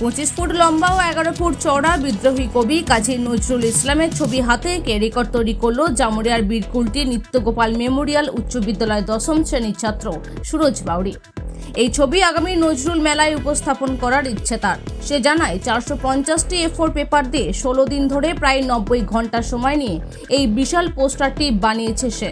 পঁচিশ ফুট লম্বা ও এগারো ফুট চওড়া বিদ্রোহী কবি কাজী নজরুল ইসলামের ছবি হাতে এঁকে রেকর্ড তৈরি করল জামুরিয়ার বীরকুলটি নিত্যগোপাল মেমোরিয়াল উচ্চ বিদ্যালয় দশম শ্রেণির ছাত্র সুরজ বাউরি। এই ছবি আগামী নজরুল মেলায় উপস্থাপন করার ইচ্ছে তার। সে জানায়, চারশো পঞ্চাশটি এ ফোর পেপার দিয়ে ষোলো দিন ধরে প্রায় নব্বই ঘণ্টা সময় নিয়ে এই বিশাল পোস্টারটি বানিয়েছে সে।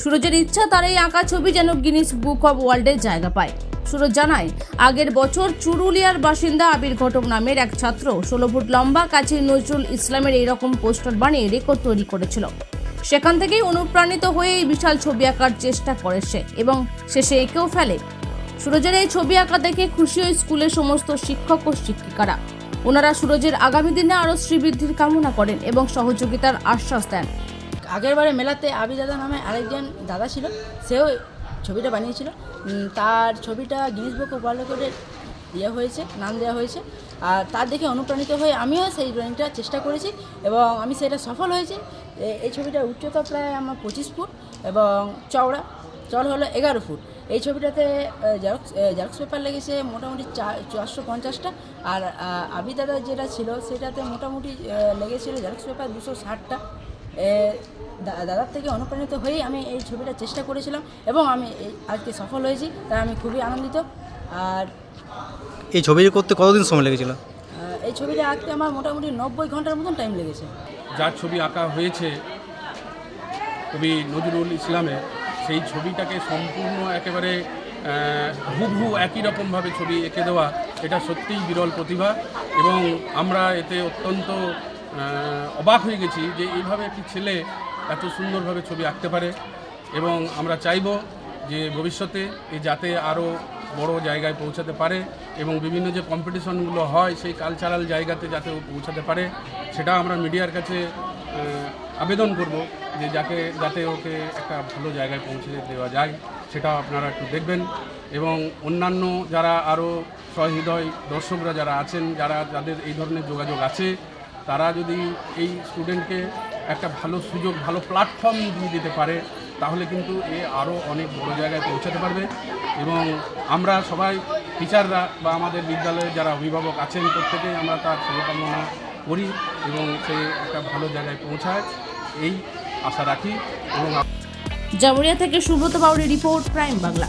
সুরজের ইচ্ছা তার এই আঁকা ছবি যেন গিনিস বুক অব ওয়ার্ল্ডে জায়গা পায়। সুরজ জানায়, আগের বছর চুরুলিয়ার বাসিন্দা আবির ঘটক নামের এক ছাত্র ষোলো ফুট লম্বা কাছে নজরুল ইসলামের এইরকম পোস্টার বানিয়ে রেকর্ড তৈরি করেছিল। সেখান থেকেই অনুপ্রাণিত হয়ে এই বিশাল ছবি আঁকার চেষ্টা করে সে এবং শেষে এঁকেও ফেলে। সুরজের এই ছবি আঁকা দেখে খুশি ওই স্কুলের সমস্ত শিক্ষক ও শিক্ষিকারা। ওনারা সুরজের আগামী দিনে আরও শ্রীবৃদ্ধির কামনা করেন এবং সহযোগিতার আশ্বাস দেন। আগের বারে মেলাতে আবি দাদা নামে আরেকজন দাদা ছিল, সেও ছবিটা বানিয়েছিল। তার ছবিটা গিনিস বুক রেকর্ডের ইয়ে হয়েছে নাম দেওয়া হয়েছে। আর তার দেখে অনুপ্রাণিত হয়ে আমিও সেই ড্রয়িংটা চেষ্টা করেছি এবং আমি সেটা সফল হয়েছি। এই ছবিটার উচ্চতা প্রায় আমার পঁচিশ ফুট এবং চওড়া। চল হলো এগারো ফুট। এই ছবিটাতে জেরক্স জেরক্স পেপার লেগেছে মোটামুটি চার চারশো পঞ্চাশটা। আর আহ, আবি দাদা যেটা ছিল সেটাতে মোটামুটি লেগেছিল জেরক্স পেপার দুশো ষাটটা। দাদার থেকে অনুপ্রাণিত হয়েই আমি এই ছবিটা চেষ্টা করেছিলাম এবং আমি এই আজকে সফল হয়েছি তাই আমি খুবই আনন্দিত। আর এই ছবিটি করতে কতদিন সময় লেগেছিল? এই ছবিটা আঁকতে আমার মোটামুটি নব্বই ঘণ্টার মতন টাইম লেগেছে। যার ছবি আঁকা হয়েছে কবি নজরুল ইসলামের সেই ছবিটাকে সম্পূর্ণ একেবারে হুবহু একই রকমভাবে ছবি এঁকে দেওয়া এটা সত্যিই বিরল প্রতিভা এবং আমরা এতে অত্যন্ত অবাক হয়ে গেছি যে এইভাবে একটি ছেলে এত সুন্দরভাবে ছবি আঁকতে পারে এবং আমরা চাইব যে ভবিষ্যতে এ যাতে আরও বড় জায়গায় পৌঁছাতে পারে এবং বিভিন্ন যে কম্পিটিশনগুলো হয় সেই কালচারাল জায়গাতে যাতে ও পৌঁছাতে পারে, সেটা আমরা মিডিয়ার কাছে আবেদন করব যে যাকে, যাতে ওকে একটা ভালো জায়গায় পৌঁছে দেওয়া যায়, সেটা আপনারা একটু দেখবেন। এবং অন্যান্য যারা আরও সহৃদয় দর্শকরা যারা আছেন, যারা, যাদের এই ধরনের যোগাযোগ আছে তারা যদি এই স্টুডেন্টকে একটা ভালো সুযোগ, ভালো প্ল্যাটফর্ম দিয়ে দিতে পারে, তাহলে কিন্তু এ আরও অনেক বড় জায়গায় পৌঁছাতে পারবে। এবং আমরা সবাই টিচাররা বা আমাদের বিদ্যালয়ে যারা অভিভাবক আছেন, প্রত্যেকেই আমরা তার শুভকামনা করি এবং সে একটা ভালো জায়গায় পৌঁছায়। এই আশা রাখি এবং জামুরিয়া থেকে সুব্রত বাউরি রিপোর্ট প্রাইম বাংলা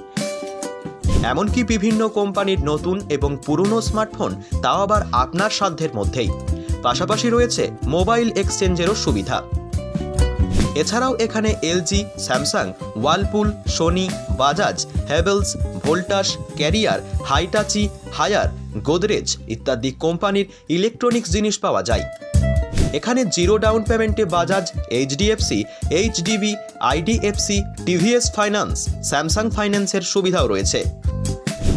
এমনকি বিভিন্ন কোম্পানির নতুন এবং পুরনো স্মার্টফোন তাও আবার আপনার সাধ্যের মধ্যেই। পাশাপাশি রয়েছে মোবাইল এক্সচেঞ্জেরও সুবিধা। এছাড়াও এখানে LG, Samsung, Whirlpool, Sony, Bajaj Havells Voltas, Carrier, Hitachi, Haier, Godrej ইত্যাদি কোম্পানির ইলেকট্রনিক্স জিনিস পাওয়া যায়। এখানে জিরো ডাউন পেমেন্টে Bajaj, HDFC, HDB, IDFC, TVS finance, Samsung ফাইন্যান্সের সুবিধাও রয়েছে।